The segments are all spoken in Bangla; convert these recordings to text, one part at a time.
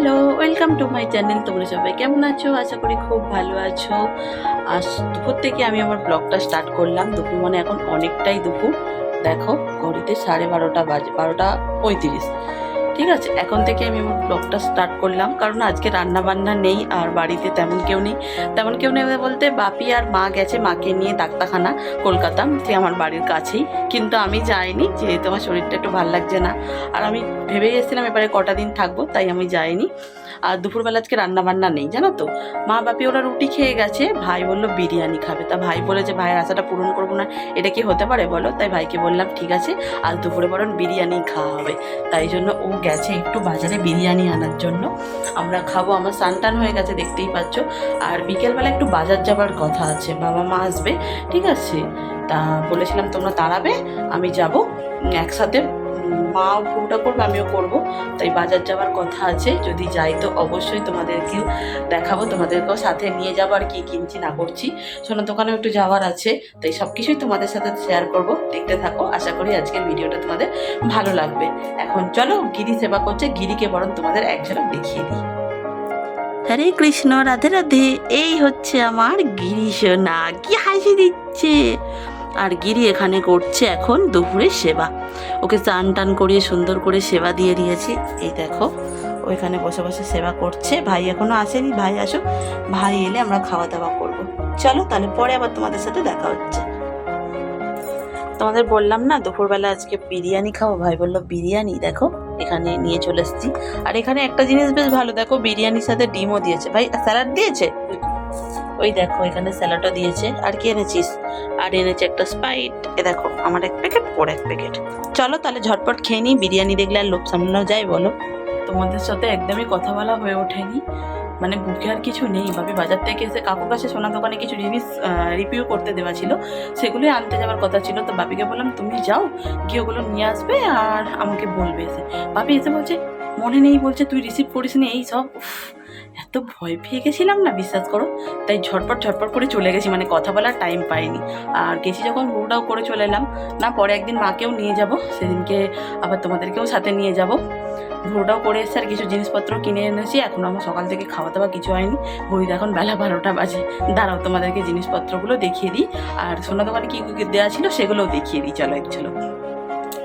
Hello welcome to my channel তোমরা সবাই কেমন আছো? আশা করি খুব ভালো আছো। আজ দুপুর থেকে আমি আমার ব্লগটা স্টার্ট করলাম। দুপুর মানে এখন অনেকটাই দুপুর। দেখো, ঘড়িতে সাড়ে বারোটা বাজে, বারোটা পঁয়ত্রিশ। ঠিক আছে, এখন থেকে আমি আমার ব্লগটা স্টার্ট করলাম। কারণ আজকে রান্না বান্না নেই আর বাড়িতে তেমন কেউ নেই। তেমন কেউ নেই বলতে বাপি আর মা গেছে, মাকে নিয়ে ডাক্তারখানা, কলকাতা। যে আমার বাড়ির কাছেই। কিন্তু আমি যাইনি, যেহেতু আমার শরীরটা একটু ভালো লাগছে না। আর আমি ভেবেই এসেছিলাম এবারে কটা দিন থাকব, তাই আমি যাইনি। আর দুপুরবেলা আজকে রান্না বান্না নেই, জানো তো? মা বাপি ওরা রুটি খেয়ে গেছে, ভাই বলল বিরিয়ানি খাবে। তা ভাই বলেছে ভাইয়ের আশাটা পূরণ করব না, এটা কি হতে পারে বলো? তাই ভাইকে বললাম, ঠিক আছে, আজ দুপুরে বরং বিরিয়ানি খাওয়া হবে। তাই জন্য ও গেছে একটু বাজারে বিরিয়ানি আনার জন্য। আমরা খাব, আমার সানটান হয়ে গেছে, দেখতেই পাচ্ছ। আর বিকেলবেলা একটু বাজার যাবার কথা আছে, বাবা মা আসবে, ঠিক আছে? তা বলেছিলাম, তোমরা তাড়াবে আমি যাব, একসাথে মাও পুরোটা করবে আমিও করব। তাই বাজার যাওয়ার কথা আছে, যদি যাই তো অবশ্যই তোমাদেরকেও দেখাবো, তোমাদেরকেও সাথে নিয়ে যাব আর কি কিনছি না করছি। সোনার দোকানেও একটু যাওয়ার আছে, তাই সব কিছুই তোমাদের সাথে শেয়ার করব। দেখতে থাকো, আশা করি আজকের ভিডিওটা তোমাদের ভালো লাগবে। এখন চলো, গিরি সেবা করছে, গিরিকে বরং তোমাদের এক ঝলক দেখিয়ে দিই। হরে কৃষ্ণ, রাধে রাধে, এই হচ্ছে আমার গিরি সোনা। কি হাসি দিচ্ছে? আর গিরি এখানে করছে এখন দুপুরে সেবা। ওকে চান টান করিয়ে সুন্দর করে সেবা দিয়ে দিয়েছি। এই দেখো ওইখানে বসে বসে সেবা করছে। ভাই এখনও আসেনি। ভাই আসো ভাই এলে আমরা খাওয়া দাওয়া করব। চলো তাহলে পরে আবার তোমাদের সাথে দেখা হচ্ছে। তোমাদের বললাম না, দুপুরবেলা আজকে বিরিয়ানি খাব। ভাই বলল, বিরিয়ানি, দেখো, এখানে নিয়ে চলে এসেছি। আর এখানে একটা জিনিস বেশ ভালো, দেখো, বিরিয়ানির সাথে ডিমও দিয়েছে। ভাই, স্যালাড দিয়েছে? ওই দেখো, এখানে স্যালাডও দিয়েছে। আর কি এনেছিস? আর এনেছে একটা স্পাইট এ দেখো, আমার এক প্যাকেট পর এক প্যাকেট। চলো তাহলে ঝটপট খেয়ে নিই, বিরিয়ানি দেখলে আর লোভ সামলানো যায়, বলো। তোমাদের সাথে একদমই কথা বলা হয়ে ওঠেনি। মানে বুকে আর কিছু নেই, ভাবি বাজার থেকে এসে কাকুর কাছে সোনার দোকানে কিছু জিনিস রিভিউ করতে দেওয়া ছিল, সেগুলোই আনতে যাওয়ার কথা ছিল। তো বাপিকে বললাম, তুমি যাও, গিয়ে ওগুলো নিয়ে আসবে আর আমাকে বলবে এসে। বাপি এসে বলছে, মনে নেই বলছে, তুই রিসিভ করিস নি এই সব? এত ভয় পেয়ে গেছিলাম না, বিশ্বাস করো? তাই ঝটপট ঝটপট করে চলে গেছি মানে কথা বলার টাইম পাইনি। আর গেছি যখন বউটাও করে চলে এলাম, না পরে একদিন মাকেও নিয়ে যাব, সেদিনকে আবার তোমাদেরকেও সাথে নিয়ে যাব। ভোরটাও করে এসেছে আর কিছু জিনিসপত্র কিনে এনেছি, এখন আমার সকাল থেকে খাওয়া দাওয়া কিছু হয়নি। ঘড়িতে এখন বেলা বারোটা বাজে। দাঁড়াও, তোমাদেরকে জিনিসপত্রগুলো দেখিয়ে দিই। আর সোনা দোকানে কী কী দেওয়া ছিল সেগুলোও দেখিয়ে দিই, চলো এক চলো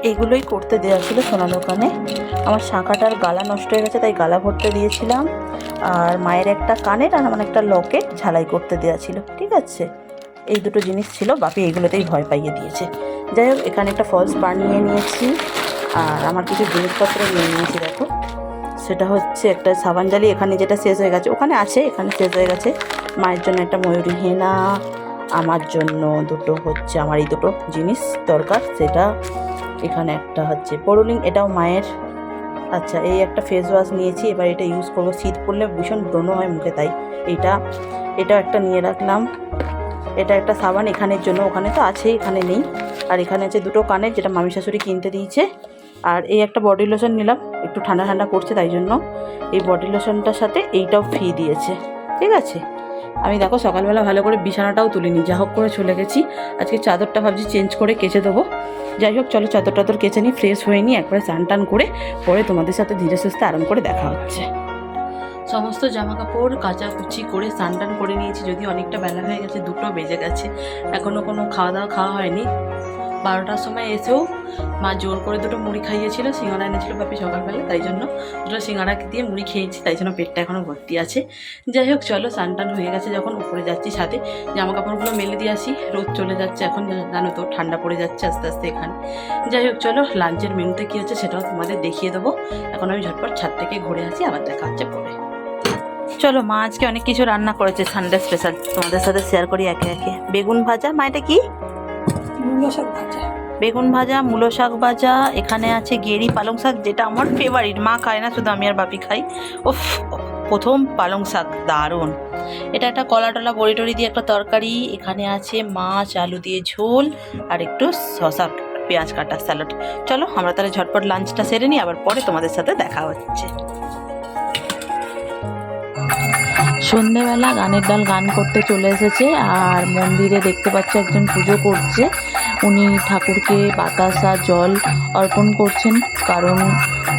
এগুলোই করতে দেওয়া ছিল সোনা দোকানে। আমার শাঁখাটার গালা নষ্ট হয়ে গেছে, তাই গালা ভরতে দিয়েছিলাম। আর মায়ের একটা কানের আর আমার একটা লকেট ঝালাই করতে দেওয়া ছিল, ঠিক আছে? এই দুটো জিনিস ছিল, বাপি এইগুলোতেই ভয় পাইয়ে দিয়েছে। যাই হোক, এখানে একটা ফলস পান নিয়ে নিয়েছি, আর আমার কিছু জিনিসপত্র নিয়ে নিয়েছি, দেখো। সেটা হচ্ছে একটা সাবান জালি, এখানে যেটা শেষ হয়ে গেছে, ওখানে আছে, এখানে শেষ হয়ে গেছে। মায়ের জন্য একটা ময়ূরী হেনা, আমার জন্য দুটো হচ্ছে, আমার এই দুটো জিনিস দরকার, সেটা এখানে একটা হচ্ছে পরুলিং, এটাও মায়ের। আচ্ছা এই একটা ফেস ওয়াশ নিয়েছি, এবার এটা ইউজ করব। শীত পড়লে ভীষণ ব্রণ হয় মুখে, তাই এটা এটা একটা নিয়ে রাখলাম। এটা একটা সাবান এখানের জন্য, ওখানে তো আছেই এখানে নেই। আর এখানে আছে দুটো কানের, যেটা মামি শাশুড়ি কিনতে দিয়েছে। আর এই একটা বডি লোশন নিলাম, একটু ঠান্ডা ঠান্ডা করছে তাই জন্য। এই বডি লোশনটার সাথে এইটাও ফ্রি দিয়েছে, ঠিক আছে? আমি দেখো সকালবেলা ভালো করে বিছানাটাও তুলিনি, যা হোক করে চলে গেছি। আজকে চাদরটা ভাবছি চেঞ্জ করে কেচে দেবো। যাই হোক, চলো চাদর টাদর কেচে নিই ফ্রেশ হয়ে নিই একবারে স্নান টান করে পরে তোমাদের সাথে ধীরে সুস্থে আরাম করে দেখা হচ্ছে। সমস্ত জামা কাপড় কাচাকুচি করে স্নান টান করে নিয়েছি যদি অনেকটা বেলা হয়ে গেছে, দুটো বেজে গেছে এখনও কোনো খাওয়া দাওয়া খাওয়া হয়নি। বারোটার সময় এসেও মা জোর করে দুটো মুড়ি খাইয়েছিল, সিঙ্গারা এনেছিল বাপি সকালবেলা, তাই জন্য দুটো সিঙ্গারা দিয়ে মুড়ি খেয়েছি, তাই জন্য পেটটা এখনও ভর্তি আছে। যাই হোক, চলো স্নান টান হয়ে গেছে, যখন উপরে যাচ্ছি সাথে জামা কাপড়গুলো মেলে দিয়ে আসি, রোদ চলে যাচ্ছে এখন জানো তো, ঠান্ডা পড়ে যাচ্ছে আস্তে আস্তে এখানে। যাই হোক, চলো লাঞ্চের মেনুতে কী হচ্ছে সেটাও তোমাদের দেখিয়ে দেবো। এখন আমি ঝটপট ছাদ থেকে ঘুরে আসি, আবার দেখা হচ্ছে পরে। চলো, মা আজকে অনেক কিছু রান্না করেছে সানডে স্পেশাল তোমাদের সাথে শেয়ার করি একে একে। বেগুন ভাজা, মা, এটা কি? মূলো শাক ভাজা। বেগুন ভাজা, মূলো শাক ভাজা, এখানে আছে গেরি পালং শাক, যেটা আমার ফেভারিট মা খায় না, শুধু আমি আর বাপি খাই। ওফ প্রথম পালং শাক, দারুণ। এটা একটা কলা টলা, বড়ি টড়ি দিয়ে একটা তরকারি। এখানে আছে মাছ, আলু দিয়ে ঝোল, আর একটু শশা পেঁয়াজ কাটা স্যালাড। চলো, আমরা তাহলে ঝটপট লাঞ্চটা সেরে নিই, আবার পরে তোমাদের সাথে দেখা হচ্ছে। সন্ধেবেলা গানের দল গান করতে চলে এসেছে, আর মন্দিরে দেখতে পাচ্ছ একজন পুজো করছে। উনি ঠাকুরকে বাতাসা, জল অর্পণ করছেন। কারণ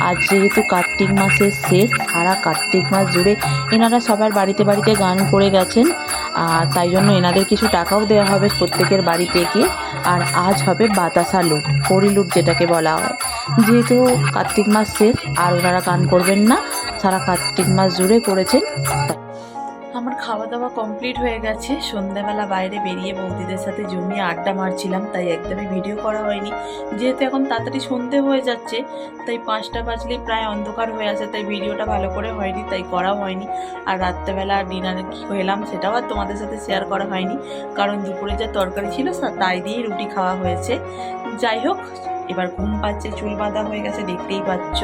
আজ যেহেতু কার্তিক মাসের শেষ, সারা কার্তিক মাস জুড়ে এনারা সবার বাড়িতে বাড়িতে গান করে গেছেন। আর তাই জন্য এনাদের কিছু টাকাও দেওয়া হবে প্রত্যেকের বাড়িতে গিয়ে আর আজ হবে বাতাসা লুট, হরি লুট যেটাকে বলা হয়। যেহেতু কার্তিক মাস শেষ, আর ওনারা গান করবেন না, সারা কার্তিক মাস জুড়ে করেছেন। আমার খাওয়া দাওয়া কমপ্লিট হয়ে গেছে। সন্ধ্যাবেলা বাইরে বেরিয়ে বৌদিদের সাথে জমিয়ে আড্ডা মারছিলাম, তাই একদমই ভিডিও করা হয়নি। যেহেতু এখন তাড়াতাড়ি সন্ধে হয়ে যাচ্ছে, তাই পাঁচটা বাজলেই প্রায় অন্ধকার হয়ে আছে, তাই ভিডিওটা ভালো করে হয়নি, তাই করা হয়নি। আর রাত্রেবেলা ডিনারে কী খেলাম সেটাও আর তোমাদের সাথে শেয়ার করা হয়নি। কারণ দুপুরে যা তরকারি ছিল তাই দিয়েই রুটি খাওয়া হয়েছে। যাই হোক এবার ঘুম পাচ্ছে, চুল বাঁধা হয়ে গেছে, দেখতেই পাচ্ছ।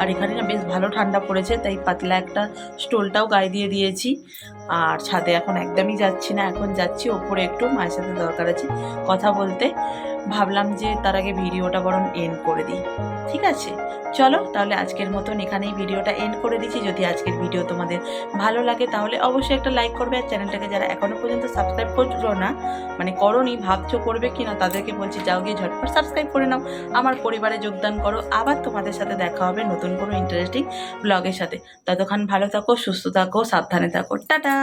আর এখানে না বেশ ভালো ঠান্ডা পড়েছে, তাই পাতলা একটা স্টোলটাও গায়ে দিয়ে দিয়েছি। আর ছাদে এখন একদমই যাচ্ছি না, এখন যাচ্ছি, ওপরে একটু মায়ের সাথে দরকার আছে, কথা বলতে। ভাবলাম যে তার আগে ভিডিওটা বরং এন্ড করে দিই। ঠিক আছে? চলো তাহলে আজকের মতন এখানেই ভিডিওটা এন্ড করে দিচ্ছি। যদি আজকের ভিডিও তোমাদের ভালো লাগে তাহলে অবশ্যই একটা লাইক করবে আর চ্যানেলটাকে যারা এখনও পর্যন্ত সাবস্ক্রাইব করছ না মানে করনি, ভাবছ করবে কি না তাদেরকে বলছি যাও গিয়ে ঝটপট সাবস্ক্রাইব করে নাও। আমার পরিবারে যোগদান করো। আবার তোমাদের সাথে দেখা হবে নতুন কোনো ইন্টারেস্টিং ব্লগের সাথে। ততক্ষণ ভালো থাকো, সুস্থ থাকো, সাবধানে থাকো। টাটা!